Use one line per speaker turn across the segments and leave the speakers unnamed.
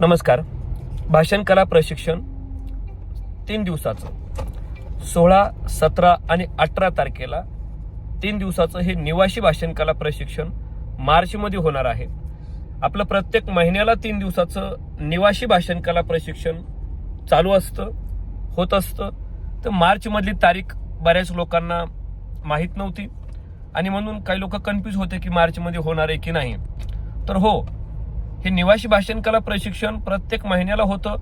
नमस्कार. भाषण कला प्रशिक्षण तीन दिवसाचं. सोळा सतरा आणि अठरा तारखेला तीन दिवसाचं हे निवासी भाषण कला प्रशिक्षण मार्चमध्ये होणार आहे. आपलं प्रत्येक महिन्याला तीन दिवसाचं निवासी भाषण कला प्रशिक्षण चालू असतं होत असतं. तर मार्चमधली तारीख बऱ्याच लोकांना माहीत नव्हती आणि म्हणून काही लोक कन्फ्यूज होते की मार्चमध्ये होणार आहे की नाही. तर हो हे निवासी भाषण कला प्रशिक्षण प्रत्येक महिन्याला होतं.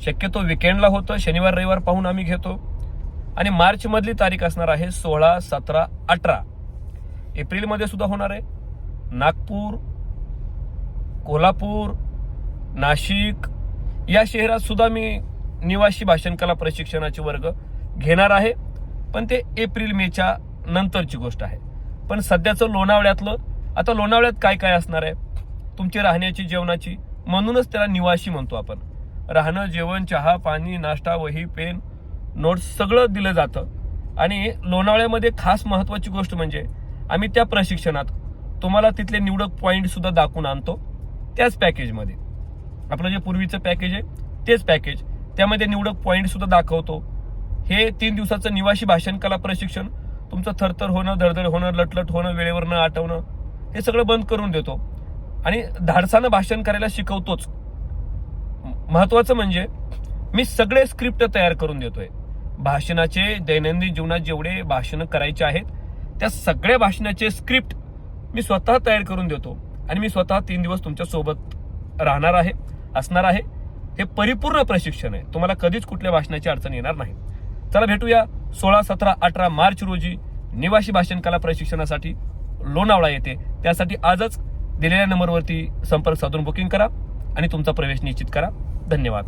शक्यतो विकेंडला होतं. शनिवार रविवार पाहून आम्ही घेतो. आणि मार्च मधली तारीख असणार आहे सोळा सतरा अठरा. एप्रिलमध्ये सुद्धा होणार आहे. नागपूर कोल्हापूर नाशिक या शहरात सुद्धा मी निवासी भाषण कला प्रशिक्षणाचे वर्ग घेणार आहे. पण ते एप्रिल मेच्या नंतरची गोष्ट आहे. पण सध्याचं लोणावळ्यातलं आता लोणावळ्यात काय काय असणार आहे? तुमची राहण्याची जेवणाची. म्हणूनच त्याला निवासी म्हणतो आपण. राहणं जेवण चहा पाणी नाश्ता वही पेन नोट्स सगळं दिलं जातं. आणि लोणावळ्यामध्ये खास महत्त्वाची गोष्ट म्हणजे आम्ही त्या प्रशिक्षणात तुम्हाला तिथले निवडक पॉईंटसुद्धा दाखवून आणतो. त्याच पॅकेजमध्ये. आपलं जे पूर्वीचं पॅकेज आहे तेच पॅकेज. त्यामध्ये निवडक पॉईंटसुद्धा दाखवतो. हे तीन दिवसाचं निवासी भाषण कला प्रशिक्षण. तुमचं थरथर होणं धडधड होणं लटलट होणं वेळेवर न आठवणं हे सगळं बंद करून देतो. आणि धाडसानं भाषण करायला शिकवतोच. महत्वाचं म्हणजे मी सगळे स्क्रिप्ट तयार करून देतोय. भाषणाचे दैनंदिन जीवनात जेवढे भाषण करायचे आहेत त्या सगळ्या भाषणाचे स्क्रिप्ट मी स्वतः तयार करून देतो. आणि मी स्वतः तीन दिवस तुमच्यासोबत राहणार आहे असणार आहे. हे परिपूर्ण प्रशिक्षण आहे. तुम्हाला कधीच कुठल्या भाषणाची अडचण येणार नाही. चला भेटूया सोळा सतरा अठरा मार्च रोजी निवासी भाषण कला प्रशिक्षणासाठी लोणावळा येते त्यासाठी आजच दिलेल्या नंबरवरती संपर्क साधून बुकिंग करा आणि तुमचा प्रवेश निश्चित करा. धन्यवाद.